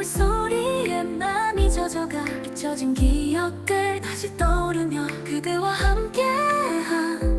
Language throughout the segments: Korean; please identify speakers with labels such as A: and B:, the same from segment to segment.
A: 물소리에 맘이 젖어가 잊혀진 기억들 다시 떠오르며 그대와 함께한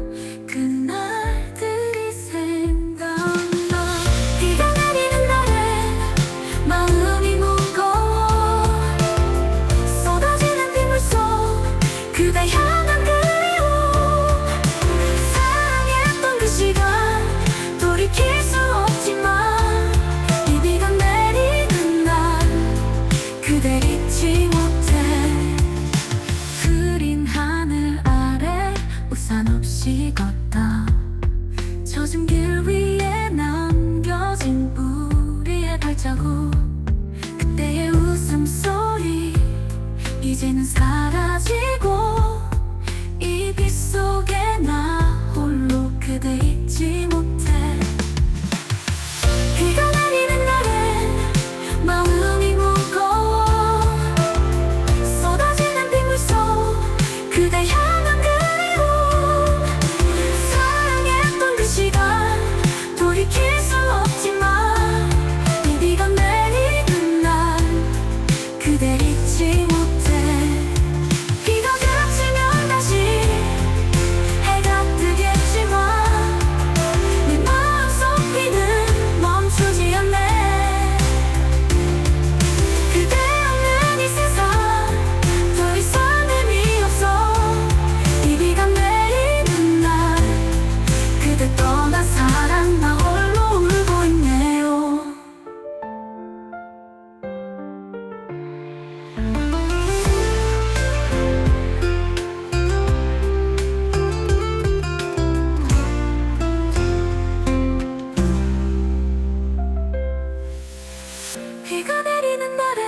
A: 비가 내리는 날에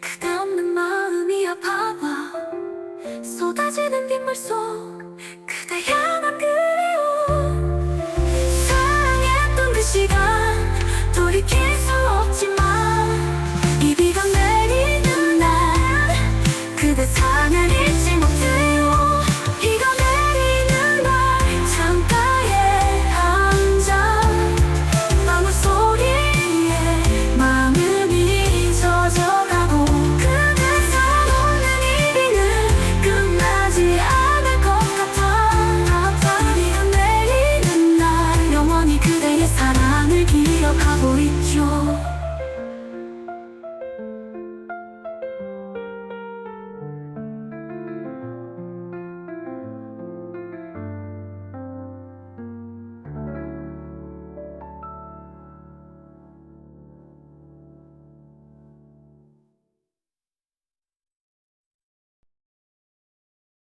A: 그대 없는 마음이 아파봐. 쏟아지는 빗물 속